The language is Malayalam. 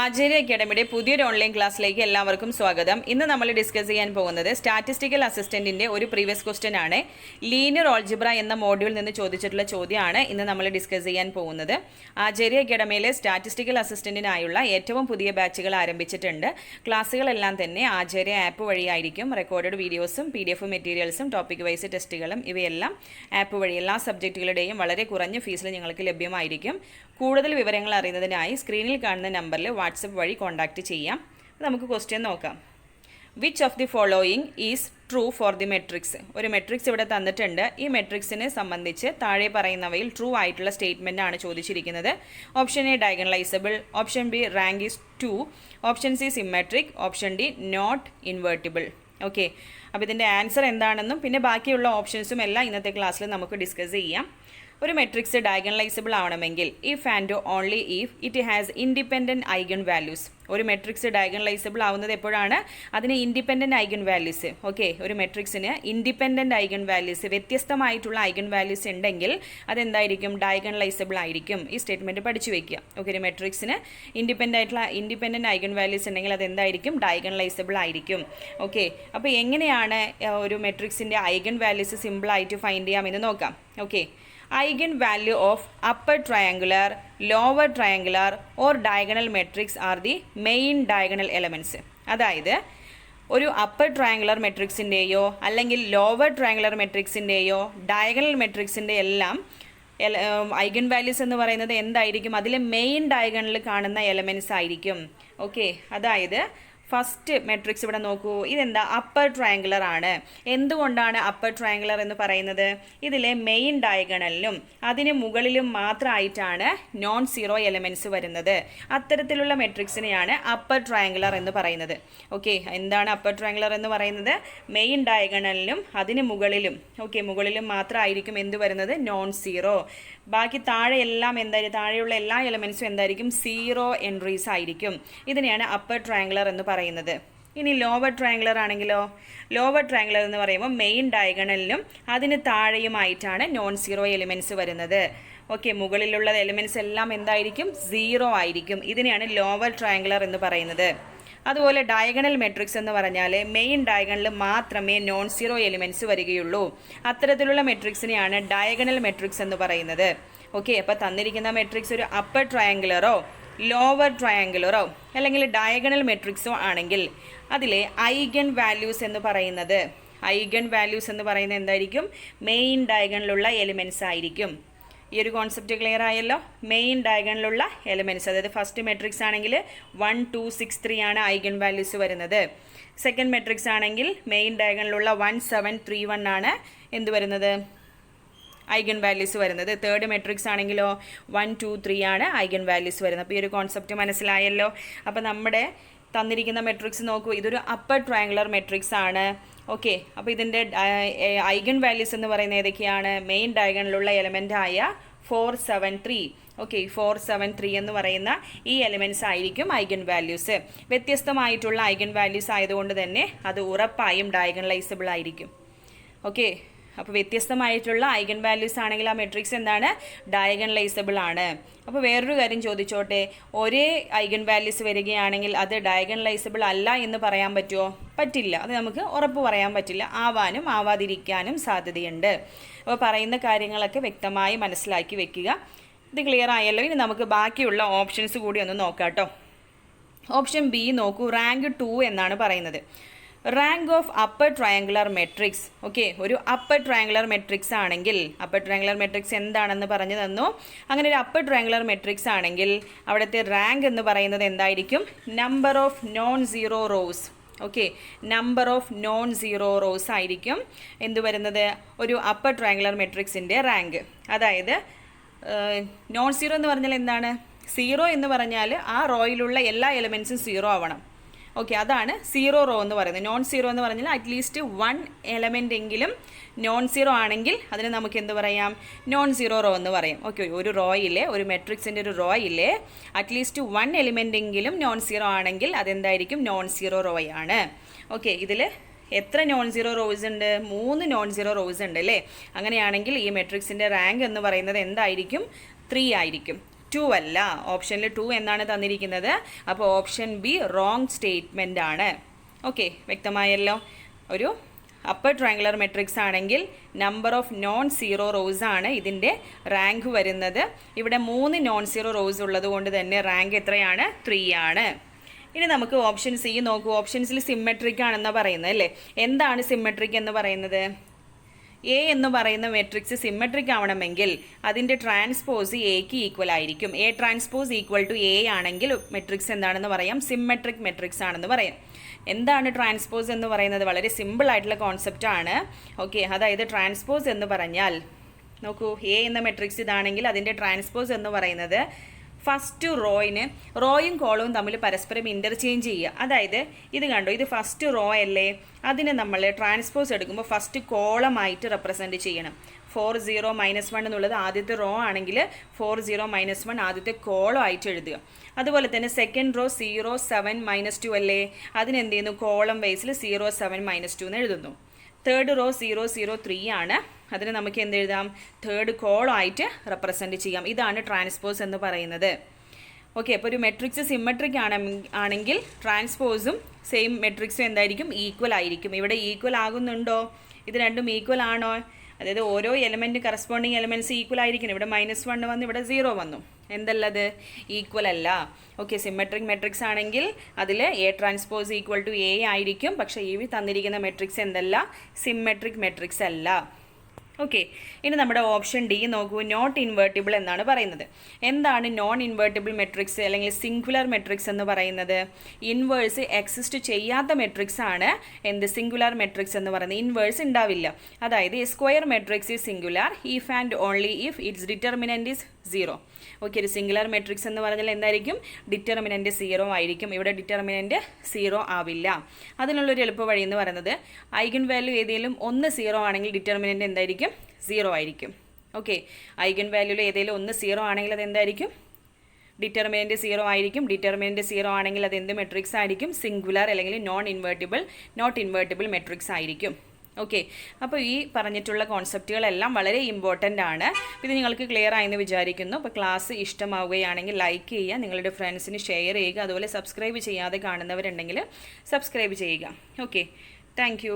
ആചാര്യ അക്കാഡമിയുടെ പുതിയൊരു ഓൺലൈൻ ക്ലാസ്സിലേക്ക് എല്ലാവർക്കും സ്വാഗതം. ഇന്ന് നമ്മൾ ഡിസ്കസ് ചെയ്യാൻ പോകുന്നത് സ്റ്റാറ്റിസ്റ്റിക്കൽ അസിസ്റ്റന്റിന്റെ ഒരു പ്രീവിയസ് ക്വസ്റ്റ്യൻ ആണ്. ലീനിയർ ഓൾജിബ്ര എന്ന മോഡ്യൂളിൽ നിന്ന് ചോദിച്ചിട്ടുള്ള ചോദ്യമാണ് ഇന്ന് നമ്മൾ ഡിസ്കസ് ചെയ്യാൻ പോകുന്നത്. ആചാര്യ അക്കാഡമിയിലെ സ്റ്റാറ്റിസ്റ്റിക്കൽ അസിസ്റ്റന്റിനായുള്ള ഏറ്റവും പുതിയ ബാച്ചുകൾ ആരംഭിച്ചിട്ടുണ്ട്. ക്ലാസ്സുകളെല്ലാം തന്നെ ആചാര്യ ആപ്പ് വഴിയായിരിക്കും. റെക്കോർഡഡ് വീഡിയോസും പി ഡി എഫ് മെറ്റീരിയൽസും ടോപ്പിക് വൈസ് ടെസ്റ്റുകളും ഇവയെല്ലാം ആപ്പ് വഴി എല്ലാ സബ്ജക്റ്റുകളുടെയും വളരെ കുറഞ്ഞ ഫീസിൽ നിങ്ങൾക്ക് ലഭ്യമായിരിക്കും. കൂടുതൽ വിവരങ്ങൾ അറിയുന്നതിനായി സ്ക്രീനിൽ കാണുന്ന നമ്പറിൽ വാട്സപ്പ് വഴി കോൺടാക്റ്റ് ചെയ്യാം. നമുക്ക് ക്വസ്റ്റ്യൻ നോക്കാം. Which of the following is true for the matrix ഒരു മെട്രിക്സ് ഇവിടെ തന്നിട്ടുണ്ട്. ഈ മെട്രിക്സിനെ സംബന്ധിച്ച് താഴെ പറയുന്നവയിൽ ട്രൂ ആയിട്ടുള്ള സ്റ്റേറ്റ്മെന്റ് ആണ് ചോദിച്ചിരിക്കുന്നത്. Option A diagonalizable option B rank is two option C symmetric option D not invertible okay അപ്പോൾ ഇതിന്റെ ആൻസർ എന്താണെന്നും പിന്നെ ബാക്കിയുള്ള ഓപ്ഷൻസും എല്ലാം ഇന്നത്തെ ക്ലാസ്സിൽ നമുക്ക് ഡിസ്കസ് ചെയ്യാം. ഒരു മെട്രിക്സ് ഡയഗണലൈസബിൾ ആവണമെങ്കിൽ if and only if it has independent eigen values ഒരു മെട്രിക്സ് ഡയഗണലൈസബിൾ ആവുന്നത് എപ്പോഴാണ്? അതിന് ഇൻഡിപെൻഡന്റ് ഐഗൺ വാല്യൂസ് ഓക്കെ ഒരു മെട്രിക്സിന് ഇൻഡിപെൻഡന്റ് ഐഗൺ വാല്യൂസ് വ്യത്യസ്തമായിട്ടുള്ള ഐഗൺ വാല്യൂസ് ഉണ്ടെങ്കിൽ അതെന്തായിരിക്കും? ഡയഗണലൈസബിൾ ആയിരിക്കും. ഈ സ്റ്റേറ്റ്മെന്റ് പഠിച്ചു വയ്ക്കുക ഓക്കെ ഒരു മെട്രിക്സിന് ഇൻഡിപെൻഡന്റ് ആയിട്ടുള്ള ഇൻഡിപെൻഡന്റ് ഐഗൺ വാല്യൂസ് ഉണ്ടെങ്കിൽ അതെന്തായിരിക്കും? ഡയഗണലൈസബിൾ ആയിരിക്കും. ഓക്കെ അപ്പോൾ എങ്ങനെയാണ് ഒരു മെട്രിക്സിന്റെ ഐഗൺ വാല്യൂസ് സിമ്പിളായിട്ട് ഫൈൻഡ് ചെയ്യാമെന്ന് നോക്കാം. Okay eigen value of upper triangular lower triangular or diagonal matrix are the main diagonal elements അതായത് ഒരു അപ്പർ ട്രയാങ്കുലർ മെട്രിക്സിന്റെയോ അല്ലെങ്കിൽ ലോവർ ട്രയാങ്കുലർ മെട്രിക്സിന്റെയോ ഡയഗണൽ മെട്രിക്സിന്റെ എല്ലാം ഐഗൻ വാല്യൂസ് എന്ന് പറയുന്നത് എന്തായിരിക്കും? അതിലെ മെയിൻ ഡയഗണലിൽ കാണുന്ന എലമെന്റ്സ് ആയിരിക്കും. ഓക്കെ അതായത് ഫസ്റ്റ് മെട്രിക്സ് ഇവിടെ നോക്കൂ. ഇതെന്താ? അപ്പർ ട്രയാങ്കുലർ ആണ്. എന്തുകൊണ്ടാണ് അപ്പർ ട്രയാങ്കുലർ എന്ന് പറയുന്നത്? ഇതിലെ മെയിൻ ഡയഗണലിലും അതിന് മുകളിലും മാത്രമായിട്ടാണ് നോൺ സീറോ എലമെന്റ്സ് വരുന്നത്. അത്തരത്തിലുള്ള മെട്രിക്സിനെയാണ് അപ്പർ ട്രയാങ്കുലർ എന്ന് പറയുന്നത്. ഓക്കെ എന്താണ് അപ്പർ ട്രയാങ്കുലർ എന്ന് പറയുന്നത്? മെയിൻ ഡയഗണലിലും അതിന് മുകളിലും ഓക്കെ മുകളിലും മാത്രമായിരിക്കും എന്ത് വരുന്നത്? നോൺ സീറോ ബാക്കി താഴെ എല്ലാം എന്തായാലും താഴെയുള്ള എല്ലാ എലമെന്റ്സും എന്തായിരിക്കും? സീറോ എൻട്രീസ് ആയിരിക്കും. ഇതിനെയാണ് അപ്പർ ട്രയാങ്കുലർ എന്ന് പറയുന്നത്. ഇനി ലോവർ ട്രയാങ്കുലർ ആണെങ്കിലോ? ലോവർ ട്രയാങ്കുലർ എന്ന് പറയുമ്പോൾ മെയിൻ ഡയഗണലിലും അതിന് താഴെയുമായിട്ടാണ് നോൺ സീറോ എലിമെന്റ്സ് വരുന്നത്. ഓക്കെ മുകളിലുള്ള എലിമെന്റ്സ് എല്ലാം എന്തായിരിക്കും? സീറോ ആയിരിക്കും. ഇതിനെയാണ് ലോവർ ട്രയാങ്കുലർ എന്ന് പറയുന്നത്. അതുപോലെ ഡയഗണൽ മെട്രിക്സ് എന്ന് പറഞ്ഞാൽ മെയിൻ ഡയഗണലിൽ മാത്രമേ നോൺ സീറോ എലിമെന്റ്സ് വരികയുള്ളൂ. അത്തരത്തിലുള്ള മെട്രിക്സിനെയാണ് ഡയഗണൽ മെട്രിക്സ് എന്ന് പറയുന്നത്. ഓക്കെ അപ്പോൾ തന്നിരിക്കുന്ന മെട്രിക്സ് ഒരു അപ്പർ ട്രയാങ്കുലറോ ലോവർ ട്രയാങ്കുലറോ അല്ലെങ്കിൽ ഡയഗണൽ മെട്രിക്സോ ആണെങ്കിൽ അതിലെ ഐഗൺ വാല്യൂസ് എന്ന് പറയുന്നത്. ഐഗൺ വാല്യൂസ് എന്ന് പറയുന്നത് എന്തായിരിക്കും? മെയിൻ ഡയഗണിലുള്ള എലിമെൻസ് ആയിരിക്കും. ഈ ഒരു കോൺസെപ്റ്റ് ക്ലിയർ ആയല്ലോ? മെയിൻ ഡയഗണിലുള്ള എലിമെന്റ്സ് അതായത് ഫസ്റ്റ് മെട്രിക്സ് ആണെങ്കിൽ വൺ ടു സിക്സ് ത്രീ ആണ് ഐഗൺ വാല്യൂസ് വരുന്നത്. സെക്കൻഡ് മെട്രിക്സ് ആണെങ്കിൽ മെയിൻ ഡയഗണിലുള്ള വൺ സെവൻ ത്രീ വൺ ആണ് എന്ത് വരുന്നത്? ഐഗൺ വാല്യൂസ് വരുന്നത്. തേർഡ് മെട്രിക്സ് ആണെങ്കിലോ വൺ ടു ത്രീ ആണ് ഐഗൻ വാല്യൂസ് വരുന്നത്. അപ്പോൾ ഈ ഒരു കോൺസെപ്റ്റ് മനസ്സിലായല്ലോ. അപ്പോൾ നമ്മുടെ തന്നിരിക്കുന്ന മെട്രിക്സ് നോക്കൂ. ഇതൊരു അപ്പർ ട്രയാങ്കുലർ മെട്രിക്സ് ആണ്. ഓക്കെ അപ്പോൾ ഇതിന്റെ ഐഗൺ വാല്യൂസ് എന്ന് പറയുന്നത് ഏതൊക്കെയാണ്? മെയിൻ ഡയഗണിലുള്ള ആയ four seven three okay four seven three എന്ന് പറയുന്ന ഈ എലിമെന്റ്സ് ആയിരിക്കും ഐഗൻ വാല്യൂസ് വ്യത്യസ്തമായിട്ടുള്ള ഐഗൻ വാല്യൂസ് ആയതുകൊണ്ട് തന്നെ അത് ഉറപ്പായും ഡയഗണലൈസബിൾ ആയിരിക്കും. ഓക്കെ അപ്പോൾ വ്യത്യസ്തമായിട്ടുള്ള ഐഗൻ വാല്യൂസ് ആണെങ്കിൽ ആ മെട്രിക്സ് എന്താണ്? ഡയഗണലൈസബിൾ ആണ്. അപ്പോൾ വേറൊരു കാര്യം ചോദിച്ചോട്ടെ? ഒരേ ഐഗൻ വാല്യൂസ് വരികയാണെങ്കിൽ അത് ഡയഗണലൈസബിൾ അല്ല എന്ന് പറയാൻ പറ്റുമോ പറ്റില്ല. അത് നമുക്ക് ഉറപ്പ് പറയാൻ പറ്റില്ല. ആവാനും ആവാതിരിക്കാനും സാധ്യതയുണ്ട്. അപ്പോൾ പറയുന്ന കാര്യങ്ങളൊക്കെ വ്യക്തമായി മനസ്സിലാക്കി വെക്കുക. ഇത് ക്ലിയർ ആയല്ലോ? ഇനി നമുക്ക് ബാക്കിയുള്ള ഓപ്ഷൻസ് കൂടി ഒന്ന് നോക്കാം കേട്ടോ ഓപ്ഷൻ ബി നോക്കൂ. റാങ്ക് ടു എന്നാണ് പറയുന്നത്. Rank of upper triangular matrix okay ഒരു അപ്പർ ട്രയാങ്കുലർ മെട്രിക്സ് ആണെങ്കിൽ അപ്പർ ട്രയാങ്കുലർ മെട്രിക്സ് എന്താണെന്ന് പറഞ്ഞു തന്നു. അങ്ങനെ ഒരു അപ്പർ ട്രയാങ്കുലർ മെട്രിക്സ് ആണെങ്കിൽ അവിടുത്തെ റാങ്ക് എന്ന് പറയുന്നത് എന്തായിരിക്കും? Number of non zero rows okay number of non zero rows ആയിരിക്കും. എന്ത് വരുന്നത്? ഒരു അപ്പർ ട്രയാങ്കുലർ മെട്രിക്സിന്റെ റാങ്ക് അതായത് നോൺ സീറോ എന്ന് പറഞ്ഞാൽ എന്താണ്? സീറോ എന്ന് പറഞ്ഞാൽ ആ റോയിലുള്ള എല്ലാ എലമെൻസും സീറോ ആവണം. ഓക്കെ അതാണ് സീറോ റോ എന്ന് പറയുന്നത്. നോൺ സീറോ എന്ന് പറഞ്ഞാൽ അറ്റ്ലീസ്റ്റ് വൺ എലമെന്റ് എങ്കിലും നോൺ സീറോ ആണെങ്കിൽ അതിന് നമുക്ക് എന്ത് പറയാം? നോൺ സീറോ റോ എന്ന് പറയും. ഓക്കെ ഒരു റോയിലെ ഒരു മെട്രിക്സിന്റെ ഒരു റോയിലെ അറ്റ്ലീസ്റ്റ് വൺ എലിമെന്റ് എങ്കിലും നോൺ സീറോ ആണെങ്കിൽ അതെന്തായിരിക്കും? നോൺ സീറോ റോ ആണ്. ഓക്കെ ഇതിൽ എത്ര നോൺ സീറോ റോസ് ഉണ്ട്? മൂന്ന് നോൺ സീറോ റോസ് ഉണ്ട് അല്ലേ? അങ്ങനെയാണെങ്കിൽ ഈ മെട്രിക്സിന്റെ റാങ്ക് എന്ന് പറയുന്നത് എന്തായിരിക്കും? ത്രീ ആയിരിക്കും. ടു അല്ല. ഓപ്ഷനിൽ ടു എന്നാണ് തന്നിരിക്കുന്നത്. അപ്പോൾ ഓപ്ഷൻ ബി റോങ് സ്റ്റേറ്റ്മെന്റ് ആണ്. ഓക്കെ വ്യക്തമായല്ലോ? ഒരു അപ്പർ ട്രയാങ്കുലർ മെട്രിക്സ് ആണെങ്കിൽ number of non zero rows ആണ് ഇതിന്റെ റാങ്ക് വരുന്നത്. ഇവിടെ മൂന്ന് നോൺ സീറോ റോസ് ഉള്ളത് കൊണ്ട് തന്നെ റാങ്ക് എത്രയാണ്? ത്രീ ആണ്. ഇനി നമുക്ക് ഓപ്ഷൻ സി നോക്കൂ. ഓപ്ഷൻസിൽ സിമ്മെട്രിക് ആണെന്നാണ് പറയുന്നത് അല്ലേ? എന്താണ് സിമ്മെട്രിക് എന്ന് പറയുന്നത്? എ എന്ന് പറയുന്ന മെട്രിക്സ് സിമ്മട്രിക് ആവണമെങ്കിൽ അതിന്റെ ട്രാൻസ്പോസ് എക്ക് ഈക്വൽ ആയിരിക്കും. A transpose equal to A ആണെങ്കിൽ മെട്രിക്സ് എന്താണെന്ന് പറയാം? സിമ്മട്രിക് മെട്രിക്സ് ആണെന്ന് പറയാം. എന്താണ് ട്രാൻസ്പോസ് എന്ന് പറയുന്നത്? വളരെ സിമ്പിൾ ആയിട്ടുള്ള കോൺസെപ്റ്റ് ആണ്. ഓക്കെ അതായത് ട്രാൻസ്പോസ് എന്ന് പറഞ്ഞാൽ നോക്കൂ എ എന്ന മെട്രിക്സ് ഇതാണെങ്കിൽ അതിന്റെ ട്രാൻസ്പോസ് എന്ന് പറയുന്നത് ഫസ്റ്റ് റോയിന് റോയും കോളവും തമ്മിൽ പരസ്പരം ഇന്റർചേഞ്ച് ചെയ്യുക. അതായത് ഇത് കണ്ടോ ഇത് ഫസ്റ്റ് റോ അല്ലേ? അതിന് നമ്മൾ ട്രാൻസ്പോസ് എടുക്കുമ്പോൾ ഫസ്റ്റ് കോളമായിട്ട് റെപ്രസെന്റ് ചെയ്യണം. ഫോർ സീറോ മൈനസ് വൺ എന്നുള്ളത് ആദ്യത്തെ റോ ആണെങ്കിൽ ഫോർ സീറോ മൈനസ് വൺ ആദ്യത്തെ കോളം ആയിട്ട് എഴുതുക. അതുപോലെ തന്നെ second row zero seven minus two അല്ലേ? അതിനെന്ത് ചെയ്യുന്നു? കോളം വൈസിൽ സീറോ സെവൻ മൈനസ് ടു എന്ന് എഴുതുന്നു. Third row zero zero three ആണ്. അതിന് നമുക്ക് എന്ത് എഴുതാം? തേർഡ് കോളായിട്ട് റെപ്രസെന്റ് ചെയ്യാം. ഇതാണ് ട്രാൻസ്പോസ് എന്ന് പറയുന്നത്. ഓക്കെ അപ്പോൾ ഒരു മെട്രിക്സ് സിമ്മട്രിക് ആണ് ആണെങ്കിൽ ട്രാൻസ്പോസും സെയിം മെട്രിക്സും എന്തായിരിക്കും? ഈക്വൽ ആയിരിക്കും. ഇവിടെ ഈക്വൽ ആകുന്നുണ്ടോ? ഇത് രണ്ടും ഈക്വൽ ആണോ? അതായത് ഓരോ എലമെന്റ് കറസ്പോണ്ടിങ് എലമെന്റ്സ് ഈക്വൽ ആയിരിക്കണം. ഇവിടെ മൈനസ് വൺ വന്നു ഇവിടെ സീറോ വന്നു. എന്തല്ലത്? ഈക്വൽ അല്ല. ഓക്കെ സിമെട്രിക് മെട്രിക്സ് ആണെങ്കിൽ അതിൽ A transpose equal to A ആയിരിക്കും. പക്ഷേ ഈ തന്നിരിക്കുന്ന മെട്രിക്സ് എന്തല്ല? സിമെട്രിക് മെട്രിക്സ് അല്ല. ഓക്കെ ഇനി നമ്മുടെ ഓപ്ഷൻ ഡി നോക്കൂ. നോട്ട് ഇൻവേർട്ടിബിൾ എന്നാണ് പറയുന്നത്. എന്താണ് നോൺ ഇൻവേർട്ടിബിൾ മെട്രിക്സ് അല്ലെങ്കിൽ സിംഗുലർ മെട്രിക്സ് എന്ന് പറയുന്നത്? ഇൻവേഴ്സ് എക്സിസ്റ്റ് ചെയ്യാത്ത മെട്രിക്സ് ആണ് എന്ത് സിംഗുലർ മെട്രിക്സ് എന്ന് പറയുന്നത്. ഇൻവേഴ്സ് ഉണ്ടാവില്ല. അതായത് square matrix is singular if and only if its determinant is zero okay ഒരു സിംഗുലർ മെട്രിക്സ് എന്ന് പറഞ്ഞാൽ എന്തായിരിക്കും? ഡിറ്റർമിനന്റ് സീറോ ആയിരിക്കും. ഇവിടെ ഡിറ്റർമിനന്റ് സീറോ ആവില്ല. അതിനുള്ളൊരു എളുപ്പ വഴി എന്ന് പറയുന്നത് ഐഗൻ വാല്യൂ ഏതെങ്കിലും ഒന്ന് സീറോ ആണെങ്കിൽ ഡിറ്റർമിനന്റ് എന്തായിരിക്കും? സീറോ ആയിരിക്കും. ഓക്കെ ഐഗൻ വാല്യൂൽ ഏതെങ്കിലും ഒന്ന് സീറോ ആണെങ്കിൽ അത് എന്തായിരിക്കും ഡിറ്റർമിനന്റ് സീറോ ആയിരിക്കും. ഡിറ്റർമിനന്റ് സീറോ ആണെങ്കിൽ അത് എന്ത് മെട്രിക്സ് ആയിരിക്കും? സിംഗുലർ അല്ലെങ്കിൽ non invertible not invertible matrix ആയിരിക്കും. ഓക്കെ അപ്പോൾ ഈ പറഞ്ഞിട്ടുള്ള കോൺസെപ്റ്റുകളെല്ലാം വളരെ ഇമ്പോർട്ടന്റ് ആണ്. ഇത് നിങ്ങൾക്ക് ക്ലിയർ ആയെന്ന് വിചാരിക്കുന്നു. അപ്പോൾ ക്ലാസ് ഇഷ്ടമാവുകയാണെങ്കിൽ ലൈക്ക് ചെയ്യുക. നിങ്ങളുടെ ഫ്രണ്ട്സിന് ഷെയർ ചെയ്യുക. അതുപോലെ സബ്സ്ക്രൈബ് ചെയ്യാതെ കാണുന്നവരുണ്ടെങ്കിൽ സബ്സ്ക്രൈബ് ചെയ്യുക. Okay thank